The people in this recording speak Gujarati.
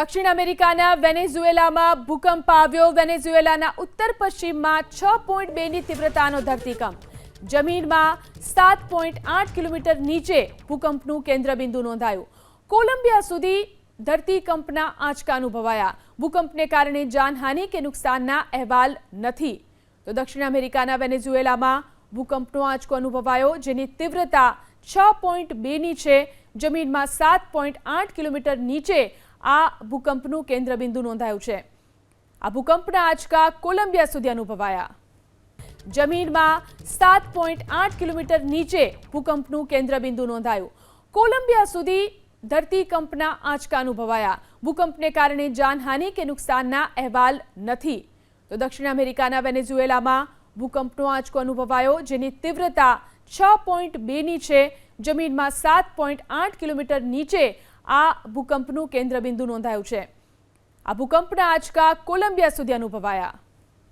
દક્ષિણ અમેરિકાના વેનેઝુએલામાં ભૂકંપ આવ્યો. વેનેઝુએલાના ઉત્તર પશ્ચિમમાં છ પોઈન્ટ બેની તીવ્રતાનો ધરતીકંપ. જમીનમાં સાત પોઈન્ટ આઠ કિલોમીટર નીચે ભૂકંપનું કેન્દ્રબિંદુ નોંધાયું. કોલંબિયા સુધી ધરતીકંપના આંચકા અનુભવાયા. ભૂકંપને કારણે જાનહાનિ કે નુકસાનના અહેવાલ નથી. તો દક્ષિણ અમેરિકાના વેનેઝુએલામાં ભૂકંપનો આંચકો અનુભવાયો, જેની તીવ્રતા છ પોઈન્ટ બેની છે. જમીનમાં સાત પોઈન્ટ આઠ કિલોમીટર નીચે આ ભૂકંપનું કેન્દ્રબિંદુ નોંધાયું છે. આ ભૂકંપના આંચકા કોલંબિયા સુધી અનુભવાયા. જમીનમાં સાત પોઈન્ટ આઠ કિલોમીટર નીચે ભૂકંપનું કેન્દ્રબિંદુ નોંધાયું. કોલંબિયા સુધી ધરતીકંપના આંચકા અનુભવાયા. ભૂકંપને કારણે જાનહાનિ કે નુકસાનના અહેવાલ નથી. તો દક્ષિણ અમેરિકાના વેનેઝુએલામાં ભૂકંપનો આંચકો અનુભવાયો, જેની તીવ્રતા છ પોઈન્ટ બેની છે જમીનમાં સાત પોઈન્ટ આઠ કિલોમીટર નીચે આ ભૂકંપનું કેન્દ્રબિંદુ નોંધાયું છે. આ ભૂકંપના આંચકા કોલંબિયા સુધી અનુભવાયા.